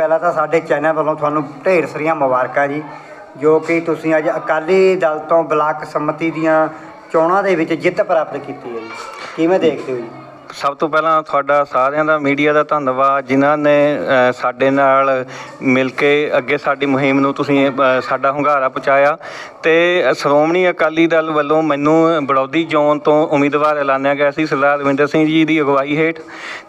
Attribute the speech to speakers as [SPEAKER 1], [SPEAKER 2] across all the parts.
[SPEAKER 1] ਪਹਿਲਾਂ ਤਾਂ ਸਾਡੇ ਚੈਨਲ ਵੱਲੋਂ ਤੁਹਾਨੂੰ ਢੇਰ ਸਾਰੀਆਂ ਮੁਬਾਰਕਾਂ ਜੀ, ਜੋ ਕਿ ਤੁਸੀਂ ਅੱਜ ਅਕਾਲੀ ਦਲ ਤੋਂ ਬਲਾਕ ਸੰਮਤੀ ਦੀਆਂ ਚੋਣਾਂ ਦੇ ਵਿੱਚ ਜਿੱਤ ਪ੍ਰਾਪਤ ਕੀਤੀ ਹੈ ਜੀ। ਕਿਵੇਂ ਦੇਖਦੇ ਹੋ ਜੀ?
[SPEAKER 2] ਸਭ ਤੋਂ ਪਹਿਲਾਂ ਤੁਹਾਡਾ ਸਾਰਿਆਂ ਦਾ ਮੀਡੀਆ ਦਾ ਧੰਨਵਾਦ ਜਿਨ੍ਹਾਂ ਨੇ ਸਾਡੇ ਨਾਲ ਮਿਲ ਕੇ ਅੱਗੇ ਸਾਡੀ ਮੁਹਿੰਮ ਨੂੰ ਤੁਸੀਂ ਸਾਡਾ ਹੁੰਗਾਰਾ ਪਹੁੰਚਾਇਆ। ਤੇ ਸ਼੍ਰੋਮਣੀ ਅਕਾਲੀ ਦਲ ਵੱਲੋਂ ਮੈਨੂੰ ਬੜੌਦੀ ਜ਼ੋਨ ਤੋਂ ਉਮੀਦਵਾਰ ਐਲਾਨਿਆ ਗਿਆ ਸੀ ਸਰਦਾਰ ਰਵਿੰਦਰ ਸਿੰਘ ਜੀ ਦੀ ਅਗਵਾਈ ਹੇਠ।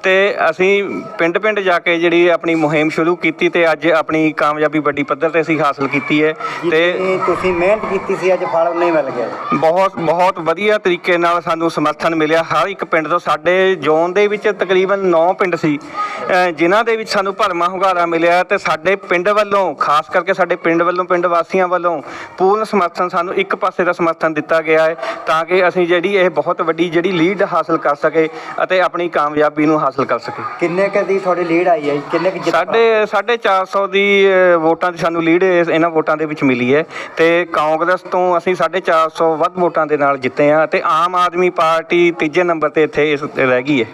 [SPEAKER 2] ਤੇ ਅਸੀਂ ਪਿੰਡ-ਪਿੰਡ ਜਾ ਕੇ ਜਿਹੜੀ ਆਪਣੀ ਮੁਹਿੰਮ ਸ਼ੁਰੂ ਕੀਤੀ ਤੇ ਅੱਜ ਆਪਣੀ ਕਾਮਯਾਬੀ ਵੱਡੀ ਪੱਧਰ ਤੇ ਅਸੀਂ ਹਾਸਲ ਕੀਤੀ ਹੈ। ਤੇ
[SPEAKER 1] ਤੁਸੀਂ ਮਿਹਨਤ ਕੀਤੀ ਸੀ ਅੱਜ ਫਲ ਨਹੀਂ ਮਿਲ ਗਿਆ।
[SPEAKER 2] ਬਹੁਤ ਬਹੁਤ ਵਧੀਆ ਤਰੀਕੇ ਨਾਲ ਸਾਨੂੰ ਸਮਰਥਨ ਮਿਲਿਆ। ਹਰ ਇੱਕ ਪਿੰਡ ਤੋਂ ਸਾਡੇ ਜ਼ੋਨ ਦੇ ਵਿੱਚ ਤਕਰੀਬਨ 9 ਪਿੰਡ ਸੀ ਅਹ ਜਿਨ੍ਹਾਂ ਦੇ ਵਿੱਚ ਸਾਨੂੰ ਭਰਮਾ ਹੁੰਗਾਰਾ ਮਿਲਿਆ ਤੇ ਸਾਡੇ ਪਿੰਡ ਵੱਲੋਂ, ਖਾਸ ਕਰਕੇ ਸਾਡੇ ਪਿੰਡ ਵੱਲੋਂ, ਪਿੰਡ ਵਾਸੀਆਂ ਵੱਲੋਂ ਪੂਰਨ ਸਮਰਥਨ ਸਾਨੂੰ ਇੱਕ ਪਾਸੇ ਦਾ ਸਮਰਥਨ ਦਿੱਤਾ ਗਿਆ ਹੈ। ਤਾਂ ਕਿ ਅਸੀਂ ਜਿਹੜੀ ਇਹ ਬਹੁਤ ਵੱਡੀ ਜਿਹੜੀ ਲੀਡ ਹਾਸਲ ਕਰ ਸਕੇ ਅਤੇ ਆਪਣੀ ਕਾਮਯਾਬੀ ਨੂੰ ਹਾਸਲ ਕਰ ਸਕੇ
[SPEAKER 1] ਕਿੰਨੇ ਕੁ ਦੀ ਤੁਹਾਡੀ ਲੀਡ ਆਈ ਹੈ ਜੀ? ਕਿੰਨੇ ਕੁ ਜਿੱਤ
[SPEAKER 2] ਸਾਡੇ ਸਾਢੇ 400 ਦੀ ਅ, ਵੋਟਾਂ ਦੀ ਸਾਨੂੰ ਲੀਡ ਇਸ- ਇਹਨਾਂ ਵੋਟਾਂ ਦੇ ਵਿੱਚ ਮਿਲੀ ਹੈ ਤੇ ਕਾਂਗਰਸ ਤੋਂ ਅਸੀਂ 450 ਵੱਧ ਵੋਟਾਂ ਦੇ ਨਾਲ ਜਿੱਤੇ ਆ ਤੇ ਆਮ ਆਦਮੀ ਪਾਰਟੀ ਤੀਜੇ ਨੰਬਰ ਤੇ ਇੱਥੇ ਇਸ ਤੇ ਰਹਿ ਗਈ ਹੈ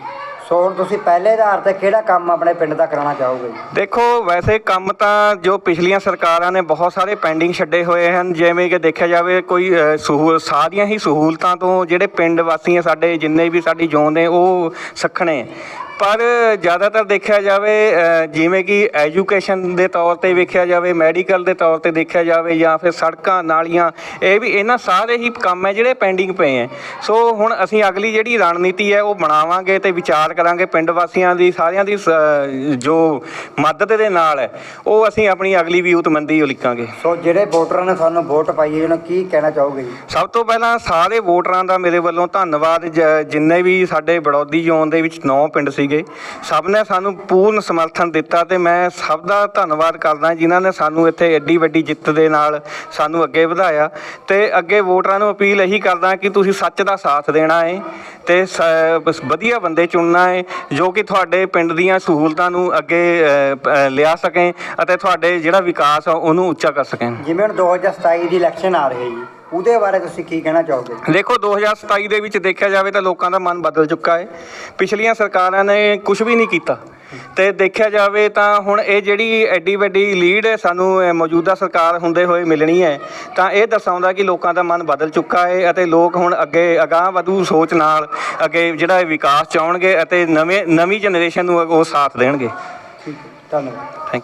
[SPEAKER 1] ਸੋ ਹੁਣ ਤੁਸੀਂ ਪਹਿਲੇ ਆਧਾਰ ਤੇ ਕਿਹੜਾ ਕੰਮ ਆਪਣੇ ਪਿੰਡ ਦਾ ਕਰਾਉਣਾ ਚਾਹੋਗੇ? ਜੀ
[SPEAKER 2] ਦੇਖੋ ਵੈਸੇ ਕੰਮ ਤਾਂ ਜੋ ਪਿਛਲੀਆਂ ਸਰਕਾਰਾਂ ਨੇ ਬਹੁਤ ਸਾਰੇ ਪੈਂਡਿੰਗ ਛੱਡੇ ਹੋਏ ਹਨ ਜਿਵੇਂ ਕਿ ਦੇਖਿਆ ਜਾਵੇ ਕੋਈ ਅ, ਸਹੂ ਸਾਰੀਆਂ ਹੀ ਸਹੂਲਤਾਂ ਤੋਂ ਜਿਹੜੇ ਪਿੰਡ ਵਾਸੀ ਆ ਸਾਡੇ ਜਿੰਨੇ ਵੀ ਸਾਡੀ ਜ਼ੋਨ ਨੇ ਉਹ ਸੱਖਣੇ। ਪਰ ਜ਼ਿਆਦਾਤਰ ਦੇਖਿਆ ਜਾਵੇ ਜਿਵੇਂ ਕਿ ਐਜੂਕੇਸ਼ਨ ਦੇ ਤੌਰ ਤੇ ਵੇਖਿਆ ਜਾਵੇ ਮੈਡੀਕਲ ਦੇ ਤੌਰ ਤੇ ਦੇਖਿਆ ਜਾਵੇ ਜਾਂ ਫਿਰ ਸੜਕਾਂ ਨਾਲੀਆਂ ਇਹ ਵੀ ਇਹਨਾਂ ਸਾਰੇ ਹੀ ਕੰਮ ਹੈ ਜਿਹੜੇ ਪੈਂਡਿੰਗ ਪਏ ਹੈ। ਸੋ ਹੁਣ ਅਸੀਂ ਅਗਲੀ ਜਿਹੜੀ ਰਣਨੀਤੀ ਹੈ ਉਹ ਬਣਾਵਾਂਗੇ ਤੇ ਵਿਚਾਰ ਕਰਾਂਗੇ ਪਿੰਡ ਵਾਸੀਆਂ ਦੀ ਸਾਰਿਆਂ ਦੀ ਸ- ਜੋ ਮਦਦ ਦੇ ਨਾਲ ਹੈ ਉਹ ਅਸੀਂ ਆਪਣੀ ਅਗਲੀ ਵਿਊਤਮੰਦੀ ਉਲੀਕਾਂਗੇ
[SPEAKER 1] ਸੋ ਜਿਹੜੇ ਵੋਟਰਾਂ ਨੇ ਤੁਹਾਨੂੰ ਵੋਟ ਪਾਈ ਹੈ ਜਿਹਨੂੰ ਕੀ ਕਹਿਣਾ ਚਾਹੋਗੇ ਜੀ?
[SPEAKER 2] ਸਭ ਤੋਂ ਪਹਿਲਾਂ ਸਾਰੇ ਵੋਟਰਾਂ ਦਾ ਮੇਰੇ ਵੱਲੋਂ ਧੰਨਵਾਦ ਜਿੰਨੇ ਵੀ ਸਾਡੇ ਬੜੌਦੀ ਜ਼ੋਨ ਦੇ ਵਿੱਚ 9 ਪਿੰਡ ਸੀਗੇ। ਸਭ ਨੇ ਸਾਨੂੰ ਪੂਰਨ ਸਮਰਥਨ ਦਿੱਤਾ ਤੇ ਮੈਂ ਸਭ ਦਾ ਧੰਨਵਾਦ ਕਰਦਾ ਜਿਨ੍ਹਾਂ ਨੇ ਸਾਨੂੰ ਇੱਥੇ ਐਡੀ ਵੱਡੀ ਜਿੱਤ ਦੇ ਨਾਲ ਸਾਨੂੰ ਅੱਗੇ ਵਧਾਇਆ। ਤੇ ਅੱਗੇ ਵੋਟਰਾਂ ਨੂੰ ਅਪੀਲ ਇਹੀ ਕਰਦਾ ਕਿ ਤੁਸੀਂ ਸੱਚ ਦਾ ਸਾਥ ਦੇਣਾ ਹੈ ਤੇ ਸ- ਬਸ ਵਧੀਆ ਬੰਦੇ ਚੁਣਨਾ ਹੈ ਜੋ ਕਿ ਤੁਹਾਡੇ ਪਿੰਡ ਦੀਆਂ ਸਹੂਲਤਾਂ ਨੂੰ ਅੱਗੇ ਅ, ਪ- ਲਿਆ ਸਕੇ ਅਤੇ ਤੁਹਾਡੇ ਜਿਹੜਾ ਵਿਕਾਸ ਆ ਉਹਨੂੰ ਉੱਚਾ ਕਰ ਸਕਣ।
[SPEAKER 1] ਜਿਵੇਂ ਹੁਣ 2027 ਦੀ ਇਲੈਕਸ਼ਨ ਆ ਰਹੀ ਹੈ ਜੀ ਉਹਦੇ ਬਾਰੇ ਤੁਸੀਂ ਕੀ ਕਹਿਣਾ ਚਾਹੋਗੇ?
[SPEAKER 2] ਦੇਖੋ 2027 ਦੇ ਵਿੱਚ ਦੇਖਿਆ ਜਾਵੇ ਤਾਂ ਲੋਕਾਂ ਦਾ ਮਨ ਬਦਲ ਚੁੱਕਾ ਹੈ ਪਿਛਲੀਆਂ ਸਰਕਾਰਾਂ ਨੇ ਕੁਝ ਵੀ ਨਹੀਂ ਕੀਤਾ। ਤੇ ਦੇਖਿਆ ਜਾਵੇ ਤਾਂ ਹੁਣ ਇਹ ਜਿਹੜੀ ਐਡੀ ਵੱਡੀ ਲੀਡ ਸਾਨੂੰ ਮੌਜੂਦਾ ਸਰਕਾਰ ਹੁੰਦੇ ਹੋਏ ਮਿਲਣੀ ਹੈ ਤਾਂ ਇਹ ਦਰਸਾਉਂਦਾ ਕਿ ਲੋਕਾਂ ਦਾ ਮਨ ਬਦਲ ਚੁੱਕਾ ਹੈ ਅਤੇ ਲੋਕ ਹੁਣ ਅੱਗੇ ਅਗਾਹ ਵਧੂ ਸੋਚ ਨਾਲ ਅੱਗੇ ਜਿਹੜਾ ਵਿਕਾਸ ਚਾਹਣਗੇ ਅਤੇ ਨਵੇਂ ਨਵੀਂ ਜਨਰੇਸ਼ਨ ਨੂੰ ਉਹ ਸਾਥ ਦੇਣਗੇ।
[SPEAKER 1] ਠੀਕ ਹੈ ਧੰਨਵਾਦ।
[SPEAKER 2] ਥੈਂਕ